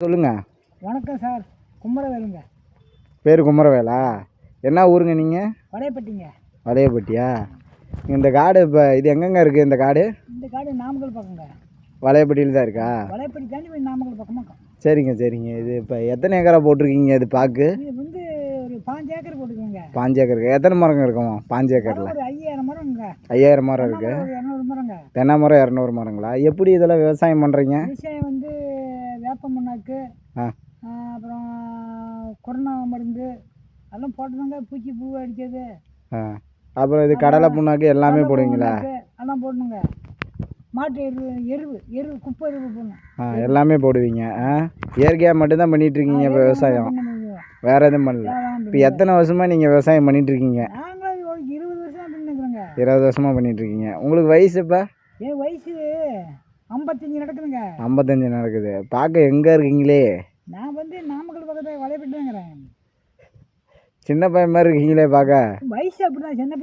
சொல்லுங்க. வணக்கம் சார். கும்பரவேலுங்க பேர் குமரவேலா? என்ன ஊருங்க நீங்கள் வடையப்பட்டிங்க. வளையப்பட்டியா இந்த காடு இப்போ இது எங்கெங்க இருக்குது இந்த காடு? இந்த காடு நாமக்கல் பக்கங்க. வளையப்பட்டியில் தான் இருக்கா? வடையப்பட்டி தாண்டி போய் நாமக்கல் பக்கமாக சரிங்க சரிங்க. இது இப்போ எத்தனை ஏக்கரா போட்டிருக்கீங்க இது பாக்கு? இது வந்து ஒரு பாஞ்சு ஏக்கர் போட்டுக்கோங்க பாஞ்சு ஏக்கர் இருக்கு எத்தனை மரங்க இருக்கும்? பாஞ்சு ஏக்கரில். ஒரு ஐயாயிரம் மரம்ங்க ஐயாயிரம் மரம் இருக்குது ஒரு இரநூறு மரங்க. தென்னை மரம் இரநூறு மரங்களா? எப்படி இதெல்லாம் விவசாயம் பண்ணுறீங்க வந்து ஆ, அப்புறம் கொரோனா மருந்து அதெல்லாம் போட்டுதாங்க பூச்சி பூ அடிக்கிறது அப்புறம் இது கடலை புண்ணாக்கு எல்லாமே போடுவீங்களா? அதெல்லாம் போடணுங்க. மாட்டு எருவு எருவு எருவு குப்பை எருவு போடணும். எல்லாமே போடுவீங்க. இயற்கையாக மட்டும்தான் பண்ணிட்டு இருக்கீங்க இப்போ விவசாயம். வேற எதுவும் பண்ணல. இப்போ எத்தனை வருஷமாக நீங்கள் விவசாயம் பண்ணிட்டு இருக்கீங்க இருபது வருஷம் பண்ணிக்கிறோங்க இருபது வருஷமாக பண்ணிட்டு இருக்கீங்க உங்களுக்கு வயசு இப்போ என் வயசு ஐம்பத்தஞ்சு நடக்குதுங்க. ஐம்பத்தஞ்சு நடக்குது. பார்க்க எங்கே இருக்கீங்களே? நான் வந்து நாமக்கல் பக்கத்தில் வலைப்பட்டுங்கிறேன் சின்ன பையன் மாதிரி இருக்கீங்களே பார்க்க? வயசு அப்படிதான் சின்ன